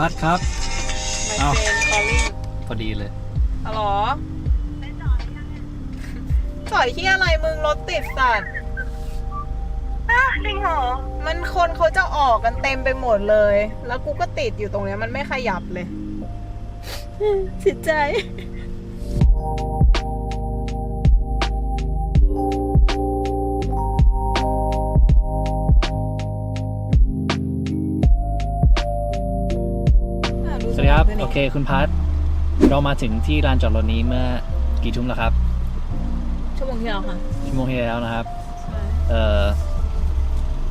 พัดครับ My อ้าว friend calling พอดีเลย ฮัลโหลจอดที่อะไรมึงรถติดสัตว์จริงเหรอมันคนเขาจะออกกันเต็มไปหมดเลย แล้วกูก็ติดอยู่ตรงเนี้ยมันไม่ขยับเลยเสิใจ เคคุณพัดเรามาถึงที่ลานจอดรถนี้เมื่อกี่ทุ่มแล้วครับ ชั่วโมงที่แล้วค่ะชั่วโมงที่แล้วนะครับ ใช่เอ่อ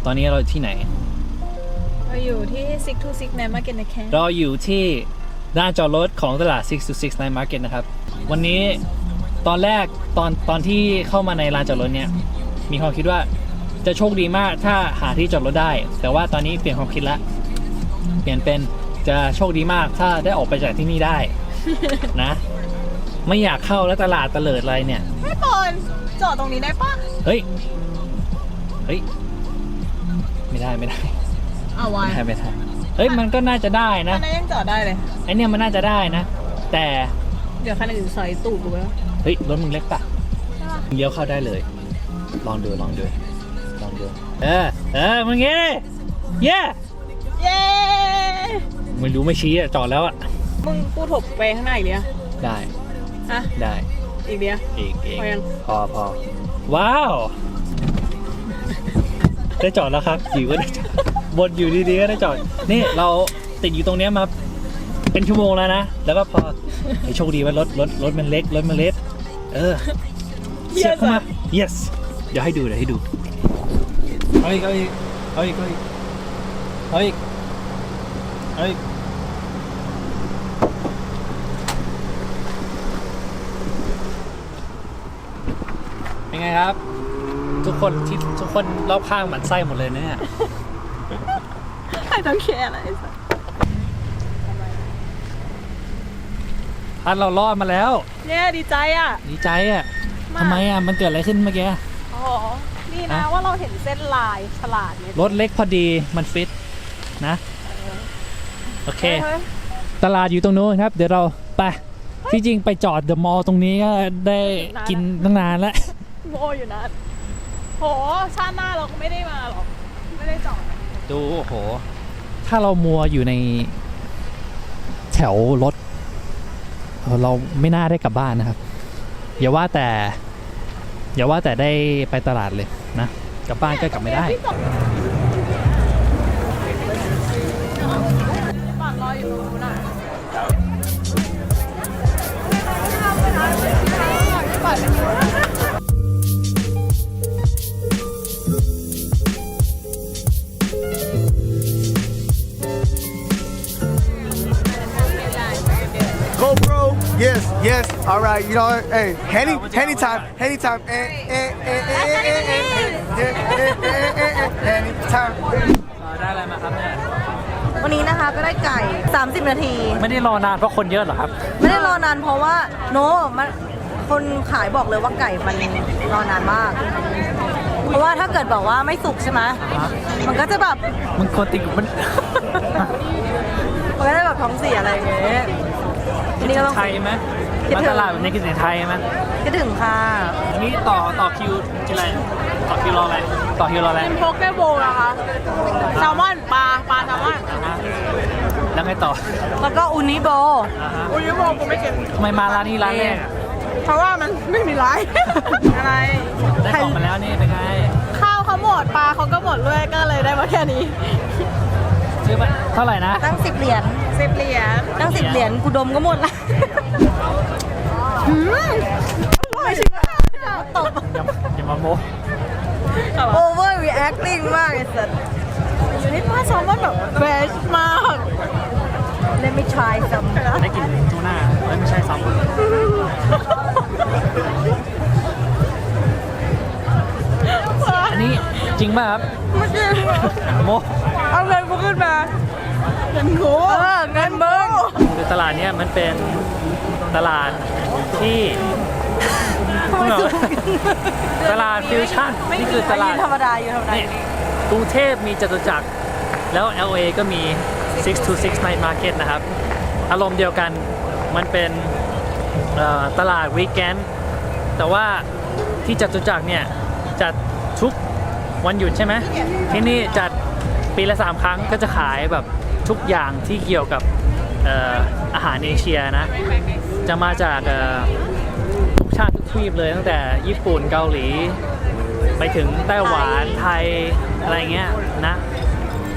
ตอนนี้เราที่ไหน เราอยู่ที่ six to six ใน Market ในแคมป์เราอยู่ที่ลานจอดรถของตลาด6 to 6 Night Market นะครับ วันนี้ตอนแรกตอนตอนที่เข้ามาในลานจอดรถเนี่ย มีความคิดว่าจะโชคดีมากถ้าหาที่จอดรถได้ แต่ว่าตอนนี้เปลี่ยนความคิดละเปลี่ยนเป็น จะโชคดีมากถ้าได้ออกไปจากที่นี่ได้ นะ ไม่อยากเข้าแล้วตลาดตะเลิดอะไรเนี่ยไม่ปอนจอดตรงนี้ได้ปะเฮ้ย เฮ้ย ไม่ได้ไม่ได้เอาไว้ไม่ได้ไม่ได้เฮ้ยมันก็น่าจะได้อันะนนั้นยังจอดได้เลย ไอเนี่ยมันน่าจะได้นะ แต่เดี๋ยวคันอื่นใส่ตูดกูไปแล้วเฮ้ยรถมึงเล็กปะเลี้ยวเข้าได้เลย ลองดูลองดูลองดูเออเออมึงงี้ดิเย้เย้ ไม่รู้ไม่ชี้อะจอดแล้วอะมึงกูถบไปข้างหน้าอีกเดียวได้ฮะได้อีกเดียว อีกอีกพอยัง พอพอว้าว ได้จอดแล้วครับอยู่ก็ได้จอดบนอยู่ดีๆก็ได้จอด นี่เราติดอยู่ตรงเนี้ยมาเป็นชั่วโมงแล้วนะ แล้วก็พอไอ้โชคดีว่ารถรถรถมันเล็กรถมันเล็ก เออเสียบเข้ามา yes เดี๋ยวให้ดูเดี๋ยวให้ดู เอาอีกเอาอีกเอาอีกเอาอีกเอาอีก เอาอีกเป็นไงครับ ทุกคนที่ทุกคนรอบข้างหมันไส้หมดเลยนะเนี่ยใครต้องแคร์อะไรสักพันเรารอดมาแล้ว เนี่ยดีใจอะ ดีใจอะมาก ทำไมอะ มันเกิดอะไรขึ้นเมื่อกี้ อ๋อ นี่นะฮะว่าเราเห็นเส้นลายฉลาดเนี่ยรถเล็กพอดีมันฟิตนะ โอเคเฮ้ยตลาดอยู่ตรงนู้นครับ เดี๋ยวเราไปที่จริงไปจอดเดอะมอลล์ตรงนี้ก็ได้กินตั้งนานแล้วโมอยู่นะโหชาติหน้าเราก็ไม่ได้มาหรอกไม่ได้จอดดูโอ้โห ถ้าเรามัวอยู่ในแถวรถเอ่อเราไม่น่าได้กลับบ้านนะครับ อย่าว่าแต่ อย่าว่าแต่ได้ไปตลาดเลยนะ กลับบ้านก็กลับไม่ได้ GoPro, yes, yes. All right, you know, what? hey, any, anytime, anytime, eh, eh, eh, eh, eh, eh, eh, eh, eh, eh, eh, eh, anytime. ได้อะไรมาครับเนี่ย วันนี้นะคะก็ได้ไก่ 30 นาที ไม่ได้รอนานเพราะคนเยอะเหรอครับ ไม่ได้รอนานเพราะว่าโนมันคนขายบอกเลยว่าไก่มันรอนานมาก เพราะว่าถ้าเกิดบอกว่าไม่สุกใช่ไหมมันก็จะแบบมันคนติดมันมันก็จะแบบท้องเสียอะไรอย่างเงี้ยทีนี้ก็ต้อง ไทยไหมคิดมาถึงตลาดแบบนี้กินสินไทยไหมคิดถึงค่ะอันนี้ต่อต่อคิวกินอะไรต่อคิวรออะไรต่อคิวรออะไรเป็นโพกเกอร์โบว์นะคะแซลมอนปลาปลาแซลมอน อะแล้วไงต่อแล้วก็อุนิโบอ่าฮะอุ้ยโบกูไม่เก็บทำไมมาร้านนี้ร้านแรกอะเพราะว่ามันไม่มีร้าย อะไร ได้ของมาแล้วนี่เป็นไงข้าวเขาหมดปลาเขาก็หมดด้วยก็เลยได้มาแค่นี้ซื้อไปเท่าไหร่นะตั้ง10เหรียญสิบเหรียญตั้ง10เหรียญกูดมก็หมดละอร่อยชิบหายตบอย่าอย่ามาโม over reacting มากไอ้สัสอยู่ที่ปลา แซลมอนแบบเบสมาก let me try some ได้กินทูน่าเอ้ยไม่ใช่ซ้ำอันนี้จริงป่ะครับไม่จริงโมเอาเงินกูขึ้นมาเงินกูเออเงินมึงคือตลาดเนี้ยมันเป็นตลาดที่ตลาดฟิวชั่นนี่คือตลาดยืนธรรมดาอยู่ธรรมดานี่กรุงเทพมีจตุจักร แล้ว LA ก็มี626 Night Market นะครับ อารมณ์เดียวกันมันเป็นตลาดวีแกนแต่ว่าที่จตุจักรเนี่ยจัดทุกวันหยุดใช่ไหมที่นี่จัดปีละ 3 ครั้งก็จะขายแบบทุกอย่างที่เกี่ยวกับเอ่อาหารเอเชียนะ จะมาจากทุกชาติทุกทวีปเลยตั้งแต่ญี่ปุ่นเกาหลี ไปถึงไต้หวันไทยอะไรเงี้ยนะ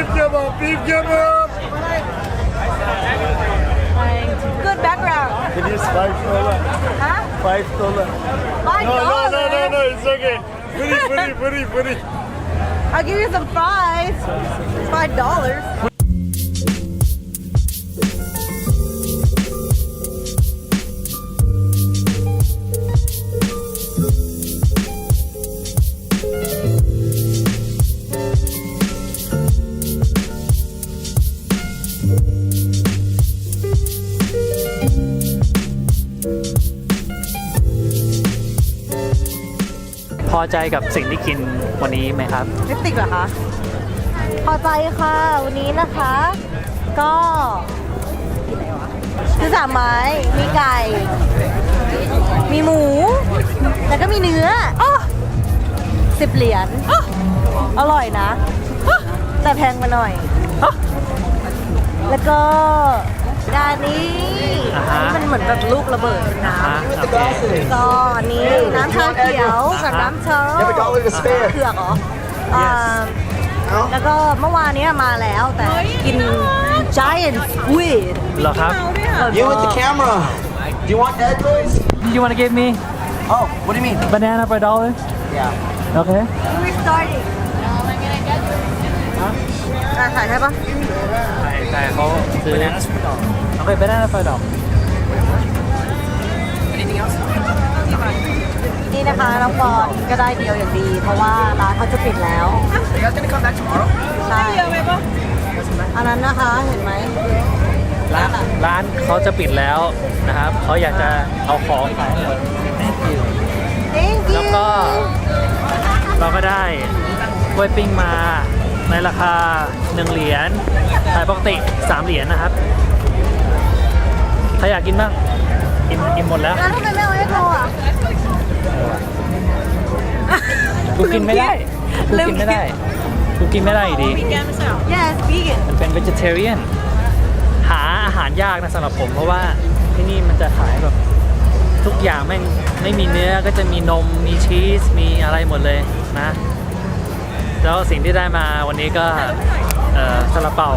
Beef kebab, beef kebab. good background It is five dollar. huh Five dollar. five No, no, no, no, no, it's okay. Free, free, free, free. I'll give you some fries five dollars พอใจกับสิ่งที่กินวันนี้ไหมครับ ลิปสติกเหรอคะ พอใจค่ะ วันนี้นะคะ ก็คือสามไม้ มีไก่ มีหมู แล้วก็มีเนื้อสิบเหรียญอร่อยนะ แต่แพงมาหน่อย แล้วก็ ด้านนี้อ่าฮะ มันเหมือนแบบลูกระเบิดน้อะโอเคำก็อันนี้น้ำชาเขียวกับน้ำเชอร์ You have a dollar to spare. เผือกเหรออ่าแล้วก็เมื่อวานเนี้ยมาแล้วแต่กิน giant squid เหรอครับ You with the camera. Do you want that, boys? You wanna give me Oh, what do you mean? banana for a dollar Yeah. Okay we're starting อะถ่ายใช่ปะ ใช่ใช่เขาซื้อโอเค banana for a dollar นี่นะคะน้องปอนก็ได้เดียวอย่างดี เพราะว่าร้านเขาจะปิดแล้ว You guys gonna come back tomorrow? ใช่อันนั้นนะคะเห็นไหม ร้านร้านเขาจะปิดแล้วนะครับเขาอยากจะเอาของขายหมด Thank you Thank you แล้วก็เราก็ได้กล้วยปิ้งมาในราคา 1 เหรียญขายปกติ 3 เหรียญนะครับ ใครอยากกินบ้างกินกินหมดแล้ว แล้วทำไมไม่เอาให้โทรอะ กูกินไม่ได้กูลืมกินไม่ได้ กูกินไม่ได้อยู่ดี yes vegan มันเป็น vegetarian หาอาหารยากนะสำหรับผม เพราะว่าที่นี่มันจะขายแบบทุกอย่างแม่งไม่มีเนื้อก็จะมีนมมีชีสมีอะไรหมดเลยนะ แล้วสิ่งที่ได้มาวันนี้ก็เอ่อซาลาเปา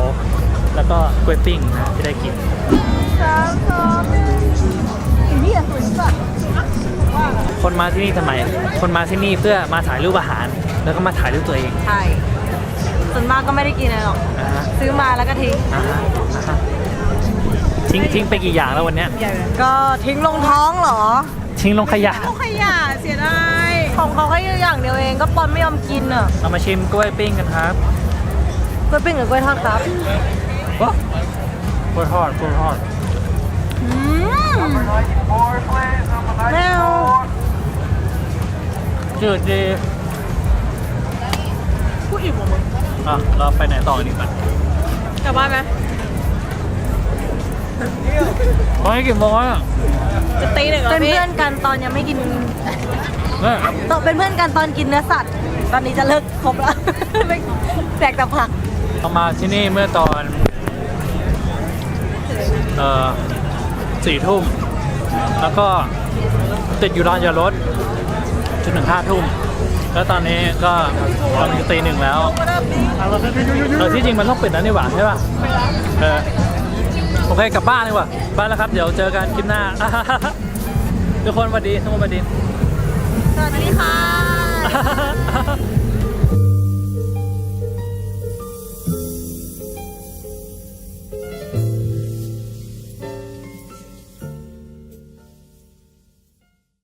แล้วก็กล้วยปิ้งนะที่ได้กินนี่สวยสัสคนมาที่นี่ทำไม คนมาที่นี่เพื่อมาถ่ายรูปอาหาร แล้วก็มาถ่ายรูปตัวเอง ใช่ ส่วนมากก็ไม่ได้กินอะไรหรอกนะฮะซื้อมาแล้วก็ทิ้ง อ่าฮะอ่าฮะทิ้งทิ้งไปกี่อย่างแล้ววันเนี้ย ก็ทิ้งลงท้องเหรอทิ้งลงขยะขยะเสียดาย ของเขาแค่อย่างเดียวเอง ก็ปอนไม่ยอมกินอะเรามาชิมกล้วยปิ้งกันครับ กล้วยปิ้งหรือกล้วยทอดครับ ว้าวกล้วยทอดกล้วยทอดอืมแมวจืดดีพูดอิ่มหมดมึงอะเราไปไหนต่อกันดีกว่อนกลับบ้านไหมเฮ้ยกี่โมงแล้วอะจะตีหนึ่งเหรเป็อนพี่เพื่อนกันตอนยังไม่กินเนี่ยตอนเป็นเพื่อนกันตอนกินเนื้อสัตว์ ตอนนี้จะเลิกครบแล้วไม่แจกแต่ผัก เรามาที่นี่เมื่อตอน เอ่อสี่ทุ่ม แล้วก็ติดอยู่ร้านยารถจนถึงห้าทุ่ม แล้วตอนนี้ก็กำลังจะตีหนึ่งแล้วเออที่จริงมันต้องปิดแล้วนี่หว่าใช่ป่ะเออโอเคกลับบ้านดีกว่าบ้านแล้วครับ เดี๋ยวเจอกันคลิปหน้า ทุกคนสวัสดีทุกคนสวัสดี สวัสดีค่ะ